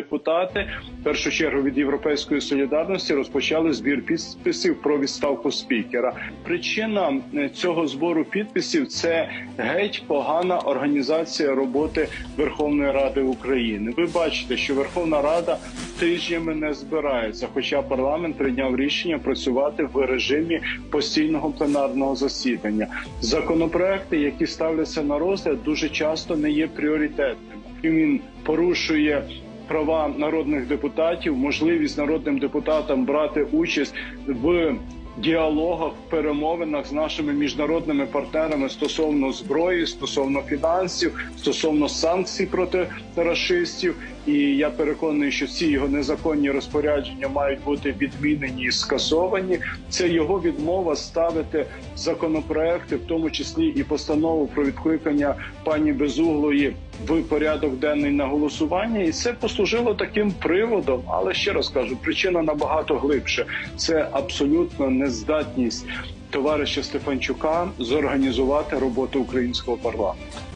депутати в першу чергу від європейської солідарності розпочали збір підписів про відставку спікера. Причина е, цього збору підписів це геть погана організація роботи Верховної Ради України. Ви бачите, що Верховна Рада тижнями не збирається, хоча парламент прийняв рішення працювати в режимі постійного пленарного засідання. Законопроекти, які ставляться на розгляд, дуже часто не є пріоритетними. Він порушує права народних депутатів, можливість народним депутатам брати участь в діалогах, перемовинах з нашими міжнародними партнерами стосовно зброї, стосовно фінансів, стосовно санкцій проти расистів. І я переконаний, що ці його незаконні розпорядження мають бути відмінені і скасовані. Це його відмова ставити законопроекти, в тому числі і постанову про відкликання пані Безуглої в порядок денний на голосування, і це послужило таким приводом. Але ще раз кажу, причина набагато глибше. Це абсолютно нездатність товариша Стефанчука зорганізувати роботу українського парламенту.